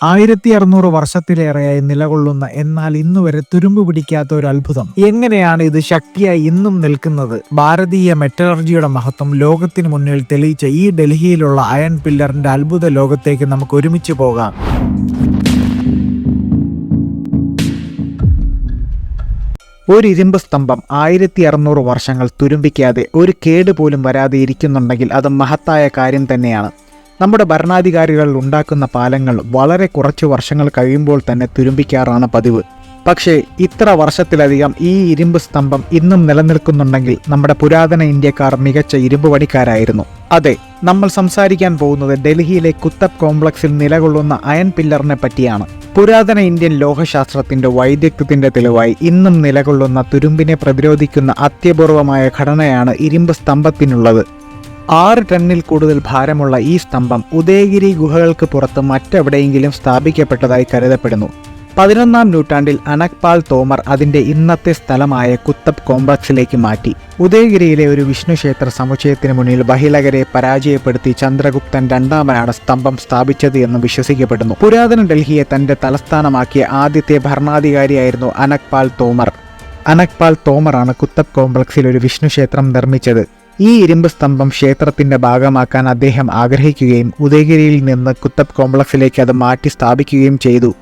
ആയിരത്തി അറുന്നൂറ് വർഷത്തിലേറെയായി നിലകൊള്ളുന്ന എന്നാൽ ഇന്നുവരെ തുരുമ്പ് പിടിക്കാത്ത ഒരു അത്ഭുതം. എങ്ങനെയാണ് ഇത് ശക്തിയായി ഇന്നും നിൽക്കുന്നത്? ഭാരതീയ മെറ്റലർജിയുടെ മഹത്വം ലോകത്തിന് മുന്നിൽ തെളിയിച്ച ഈ ഡൽഹിയിലുള്ള അയൺ പില്ലറിന്റെ അത്ഭുത ലോകത്തേക്ക് നമുക്ക് ഒരുമിച്ച് പോകാം. ഒരു ഇരുമ്പ് സ്തംഭം ആയിരത്തി അറുന്നൂറ് വർഷങ്ങൾ തുരുമ്പിക്കാതെ ഒരു കേട് പോലും വരാതെ ഇരിക്കുന്നുണ്ടെങ്കിൽ അത് മഹത്തായ കാര്യം തന്നെയാണ്. നമ്മുടെ ഭരണാധികാരികൾ ഉണ്ടാക്കുന്ന പാലങ്ങൾ വളരെ കുറച്ച് വർഷങ്ങൾ കഴിയുമ്പോൾ തന്നെ തുരുമ്പിക്കാറാണ് പതിവ്. പക്ഷേ ഇത്ര വർഷത്തിലധികം ഈ ഇരുമ്പ് സ്തംഭം ഇന്നും നിലനിൽക്കുന്നുണ്ടെങ്കിൽ നമ്മുടെ പുരാതന ഇന്ത്യക്കാർ മികച്ച ഇരുമ്പ് പണിക്കാരായിരുന്നു. അതെ നമ്മൾ സംസാരിക്കാൻ പോകുന്നത് ഡൽഹിയിലെ കുത്തബ് കോംപ്ലക്സിൽ നിലകൊള്ളുന്ന അയൺ പില്ലറിനെ പറ്റിയാണ്. പുരാതന ഇന്ത്യൻ ലോഹശാസ്ത്രത്തിന്റെ വൈദഗ്ധ്യത്തിന്റെ തെളിവായി ഇന്നും നിലകൊള്ളുന്ന തുരുമ്പിനെ പ്രതിരോധിക്കുന്ന അത്യപൂർവമായ ഘടനയാണ് ഇരുമ്പ് സ്തംഭത്തിനുള്ളത്. ആറ് ടണ്ണിൽ കൂടുതൽ ഭാരമുള്ള ഈ സ്തംഭം ഉദയഗിരി ഗുഹകൾക്ക് പുറത്ത് മറ്റെവിടെയെങ്കിലും സ്ഥാപിക്കപ്പെട്ടതായി കരുതപ്പെടുന്നു. പതിനൊന്നാം നൂറ്റാണ്ടിൽ അനക്പാൽ തോമർ അതിന്റെ ഇന്നത്തെ സ്ഥലമായ കുത്തബ് കോംപ്ലക്സിലേക്ക് മാറ്റി. ഉദയഗിരിയിലെ ഒരു വിഷ്ണു ക്ഷേത്ര സമുച്ചയത്തിന് മുന്നിൽ ബഹിലകരെ പരാജയപ്പെടുത്തി ചന്ദ്രഗുപ്തൻ രണ്ടാമനാണ് സ്തംഭം സ്ഥാപിച്ചത് എന്ന് വിശ്വസിക്കപ്പെടുന്നു. പുരാതന ഡൽഹിയെ തന്റെ തലസ്ഥാനമാക്കിയ ആദ്യത്തെ ഭരണാധികാരിയായിരുന്നു അനക്പാൽ തോമർ. അനക്പാൽ തോമറാണ് കുത്തബ് കോംപ്ലക്സിൽ ഒരു വിഷ്ണു ക്ഷേത്രം നിർമ്മിച്ചത്. ഈ ഇരുമ്പ് സ്തംഭം ക്ഷേത്രത്തിന്റെ ഭാഗമാക്കാൻ അദ്ദേഹം ആഗ്രഹിക്കുകയും ഉദയഗിരിയിൽ നിന്ന് കുത്തബ് കോംപ്ലക്സിലേക്ക് അത് മാറ്റി സ്ഥാപിക്കുകയും ചെയ്തു.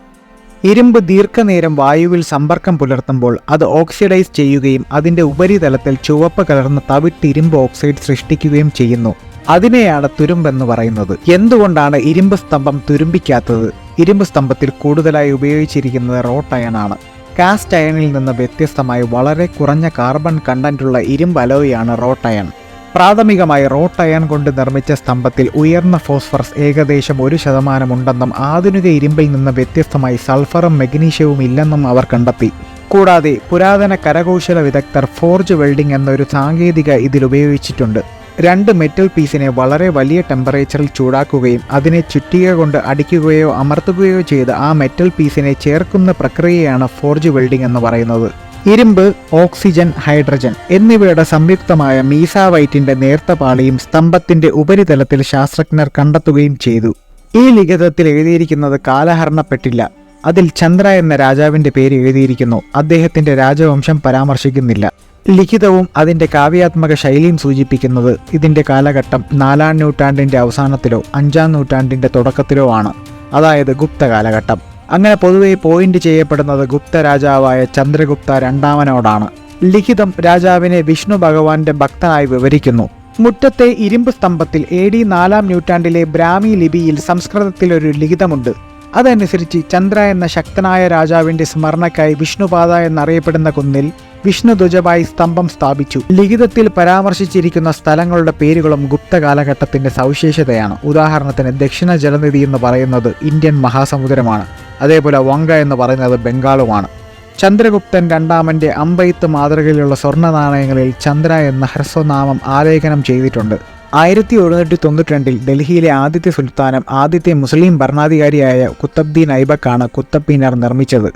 ഇരുമ്പ് ദീർഘനേരം വായുവിൽ സമ്പർക്കം പുലർത്തുമ്പോൾ അത് ഓക്സിഡൈസ് ചെയ്യുകയും അതിന്റെ ഉപരിതലത്തിൽ ചുവപ്പ് കലർന്ന തവിട്ട് ഇരുമ്പ് ഓക്സൈഡ് സൃഷ്ടിക്കുകയും ചെയ്യുന്നു. അതിനെയാണ് തുരുമ്പെന്ന് പറയുന്നത്. എന്തുകൊണ്ടാണ് ഇരുമ്പ് സ്തംഭം തുരുമ്പിക്കാത്തത്? ഇരുമ്പ് സ്തംഭത്തിൽ കൂടുതലായി ഉപയോഗിച്ചിരിക്കുന്നത് റോട്ട് അയൺ ആണ്. കാസ്റ്റ് അയണിൽ നിന്ന് വ്യത്യസ്തമായി വളരെ കുറഞ്ഞ കാർബൺ കണ്ടന്റുള്ള ഇരുമ്പ് അലോയാണ് റോട്ട് അയൺ. പ്രാഥമികമായി റോട്ട് അയൺ കൊണ്ട് നിർമ്മിച്ച സ്തംഭത്തിൽ ഉയർന്ന ഫോസ്ഫറസ് ഏകദേശം ഒരു ശതമാനമുണ്ടെന്നും ആധുനിക ഇരുമ്പിൽ നിന്ന് വ്യത്യസ്തമായി സൾഫറും മെഗ്നീഷ്യവും ഇല്ലെന്നും അവർ കണ്ടെത്തി. കൂടാതെ പുരാതന കരകൗശല വിദഗ്ധർ ഫോർജ് വെൽഡിംഗ് എന്നൊരു സാങ്കേതിക ഇതിൽ ഉപയോഗിച്ചിട്ടുണ്ട്. രണ്ട് മെറ്റൽ പീസിനെ വളരെ വലിയ ടെമ്പറേച്ചറിൽ ചൂടാക്കുകയും അതിനെ ചുറ്റിക കൊണ്ട് അടിക്കുകയോ അമർത്തുകയോ ചെയ്ത് ആ മെറ്റൽ പീസിനെ ചേർക്കുന്ന പ്രക്രിയയാണ് ഫോർജ് വെൽഡിംഗ് എന്ന് പറയുന്നത്. ഇരുമ്പ് ഓക്സിജൻ ഹൈഡ്രജൻ എന്നിവയുടെ സംയുക്തമായ മീസാവൈറ്റിന്റെ നേർത്ത പാളിയും സ്തംഭത്തിന്റെ ഉപരിതലത്തിൽ ശാസ്ത്രജ്ഞർ കണ്ടെത്തുകയും ചെയ്തു. ഈ ലിഖിതത്തിൽ എഴുതിയിരിക്കുന്നത് കാലഹരണപ്പെട്ടില്ല. അതിൽ ചന്ദ്ര എന്ന രാജാവിന്റെ പേര് എഴുതിയിരിക്കുന്നു. അദ്ദേഹത്തിന്റെ രാജവംശം പരാമർശിക്കുന്നില്ല. ലിഖിതവും അതിന്റെ കാവ്യാത്മക ശൈലിയും സൂചിപ്പിക്കുന്നത് ഇതിന്റെ കാലഘട്ടം നാലാം നൂറ്റാണ്ടിന്റെ അവസാനത്തിലോ അഞ്ചാം നൂറ്റാണ്ടിന്റെ തുടക്കത്തിലോ ആണ്. അതായത് ഗുപ്ത കാലഘട്ടം അങ്ങനെ പൊതുവെ പോയിന്റ് ചെയ്യപ്പെടുന്നത് ഗുപ്ത രാജാവായ ചന്ദ്രഗുപ്ത രണ്ടാമനോടാണ്. ലിഖിതം രാജാവിനെ വിഷ്ണു ഭഗവാന്റെ ഭക്തനായി വിവരിക്കുന്നു. മുറ്റത്തെ ഇരുമ്പ് സ്തംഭത്തിൽ എ ഡി നാലാം നൂറ്റാണ്ടിലെ ബ്രാഹ്മി ലിപിയിൽ സംസ്കൃതത്തിലൊരു ലിഖിതമുണ്ട്. അതനുസരിച്ച് ചന്ദ്ര എന്ന ശക്തനായ രാജാവിന്റെ സ്മരണയ്ക്കായി വിഷ്ണുപാത എന്നറിയപ്പെടുന്ന കുന്നിൽ വിഷ്ണുധ്വജമായി സ്തംഭം സ്ഥാപിച്ചു. ലിഖിതത്തിൽ പരാമർശിച്ചിരിക്കുന്ന സ്ഥലങ്ങളുടെ പേരുകളും ഗുപ്ത കാലഘട്ടത്തിന്റെ സവിശേഷതയാണ്. ഉദാഹരണത്തിന് ദക്ഷിണ ജലനിധി എന്ന് പറയുന്നത് ഇന്ത്യൻ മഹാസമുദ്രമാണ്. അതേപോലെ വങ്ക എന്ന് പറയുന്നത് ബംഗാളുമാണ്. ചന്ദ്രഗുപ്തൻ രണ്ടാമന്റെ അമ്പയത്ത് മാതൃകയിലുള്ള സ്വർണ നാണയങ്ങളിൽ ചന്ദ്ര എന്ന ഹ്രസ്വനാമം ആലേഖനം ചെയ്തിട്ടുണ്ട്. ആയിരത്തി എഴുന്നൂറ്റി തൊണ്ണൂറ്റി രണ്ടിൽ ഡൽഹിയിലെ ആദ്യത്തെ സുൽത്താനം ആദ്യത്തെ മുസ്ലിം ഭരണാധികാരിയായ കുത്തബ്ദീൻ ഐബക്കാണ് കുത്തബ്ബീനാർ നിർമ്മിച്ചത്.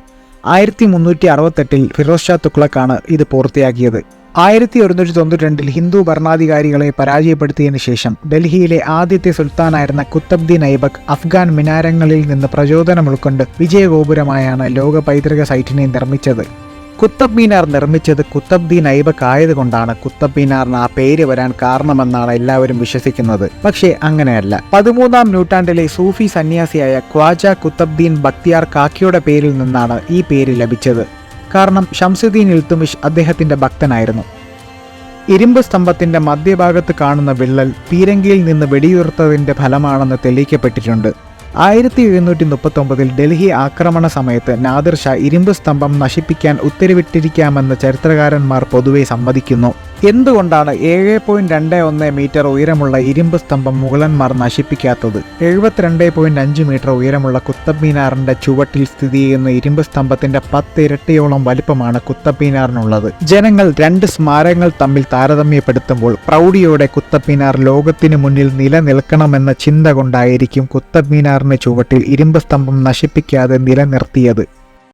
ആയിരത്തി മുന്നൂറ്റി അറുപത്തെട്ടിൽ ഫിറോസ് ഷാ തുക്ലക്കാണ് ഇത് പൂർത്തിയാക്കിയത്. ആയിരത്തി ഒരുന്നൂറ്റി തൊണ്ണൂറ്റി രണ്ടിൽ ഹിന്ദു ഭരണാധികാരികളെ പരാജയപ്പെടുത്തിയതിനു ശേഷം ഡൽഹിയിലെ ആദ്യത്തെ സുൽത്താനായിരുന്ന കുത്തബ്ദീൻ ഐബക് അഫ്ഗാൻ മിനാരങ്ങളിൽ നിന്ന് പ്രചോദനം ഉൾക്കൊണ്ട് വിജയഗോപുരമായാണ് ലോക പൈതൃക സൈറ്റിനെ നിർമ്മിച്ചത്. കുത്തബ് മീനാർ നിർമ്മിച്ചത് കുത്തബ്ദീൻ ഐബക് ആയതുകൊണ്ടാണ് കുത്തബ് മീനാറിന് ആ പേര് വരാൻ കാരണമെന്നാണ് എല്ലാവരും വിശ്വസിക്കുന്നത്. പക്ഷേ അങ്ങനെയല്ല. പതിമൂന്നാം നൂറ്റാണ്ടിലെ സൂഫി സന്യാസിയായ ഖ്വാജ കുത്തബ്ദീൻ ബക്തിയാർ കാക്കിയുടെ പേരിൽ നിന്നാണ് ഈ പേര് ലഭിച്ചത്. കാരണം ഷംസുദ്ദീൻ ഇൽത്തുമിഷ് അദ്ദേഹത്തിന്റെ ഭക്തനായിരുന്നു. ഇരുമ്പ് സ്തംഭത്തിന്റെ മധ്യഭാഗത്ത് കാണുന്ന വിള്ളൽ പീരങ്കിയിൽ നിന്ന് വെടിയുതിർത്തതിന്റെ ഫലമാണെന്ന് തെളിയിക്കപ്പെട്ടിട്ടുണ്ട്. ആയിരത്തി എഴുന്നൂറ്റി മുപ്പത്തൊമ്പതിൽ ഡൽഹി ആക്രമണ സമയത്ത് നാദിർ ഷാ ഇരുമ്പ് സ്തംഭം നശിപ്പിക്കാൻ ഉത്തരവിട്ടിരിക്കാമെന്ന് ചരിത്രകാരന്മാർ പൊതുവെ സമ്മതിക്കുന്നു. എന്തുകൊണ്ടാണ് ഏഴ് പോയിന്റ് രണ്ട് ഒന്ന് മീറ്റർ ഉയരമുള്ള ഇരുമ്പ് സ്തംഭം മുഗളന്മാർ നശിപ്പിക്കാത്തത്? എഴുപത്തിരണ്ട് പോയിന്റ് അഞ്ച് മീറ്റർ ഉയരമുള്ള കുത്തബ് മീനാറിന്റെ ചുവട്ടിൽ സ്ഥിതി ചെയ്യുന്ന ഇരുമ്പ് സ്തംഭത്തിന്റെ പത്ത് ഇരട്ടിയോളം വലിപ്പമാണ് കുത്തബ് മീനാറിനുള്ളത് ജനങ്ങൾ രണ്ട് സ്മാരകങ്ങൾ തമ്മിൽ താരതമ്യപ്പെടുത്തുമ്പോൾ പ്രൗഢിയോടെ കുത്തബ് മീനാർ ലോകത്തിനു മുന്നിൽ നിലനിൽക്കണമെന്ന ചിന്ത കൊണ്ടായിരിക്കും കുത്തബ് മീനാറിന്റെ ചുവട്ടിൽ ഇരുമ്പ് സ്തംഭം നശിപ്പിക്കാതെ നിലനിർത്തിയത്.